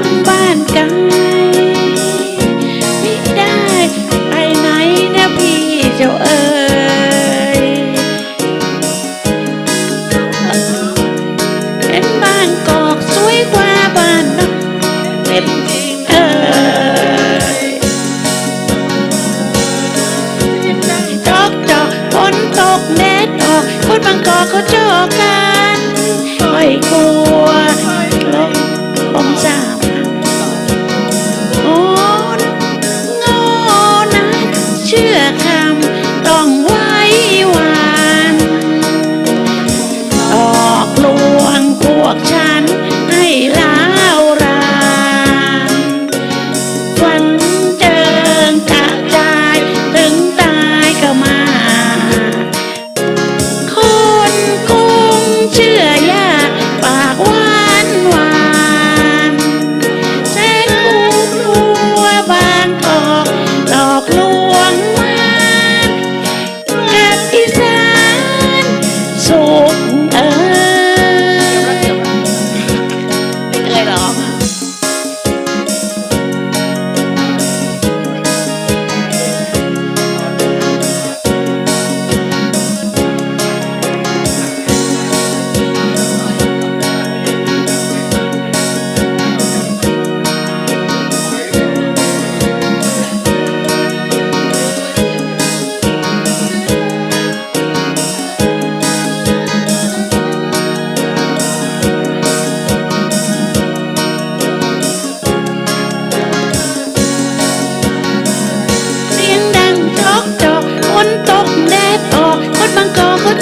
คนบ้านไกลไม่ได้ไปไหนนะพี่เจ้าเอ๋ยเป็นบ้านกอกสวยกว่าบ้านนอกเป็นจริงเอ๋ยจอกจอกฝนตกแดดออกคนบางกอกเขาจอกกันอ้อยกลัว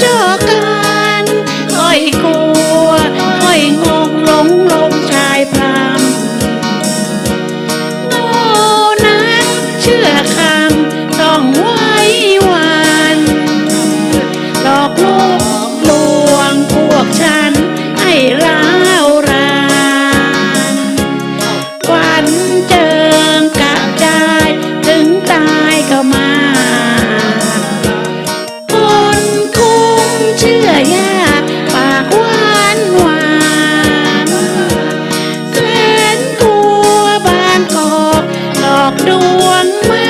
จอกันค่อยกลัวค่อยงงหลงลงชายพรามโนนะเชื่อคำต้องไว้วันหลอกลวงลวงพวกฉันให้ร้าวรานวันใจ my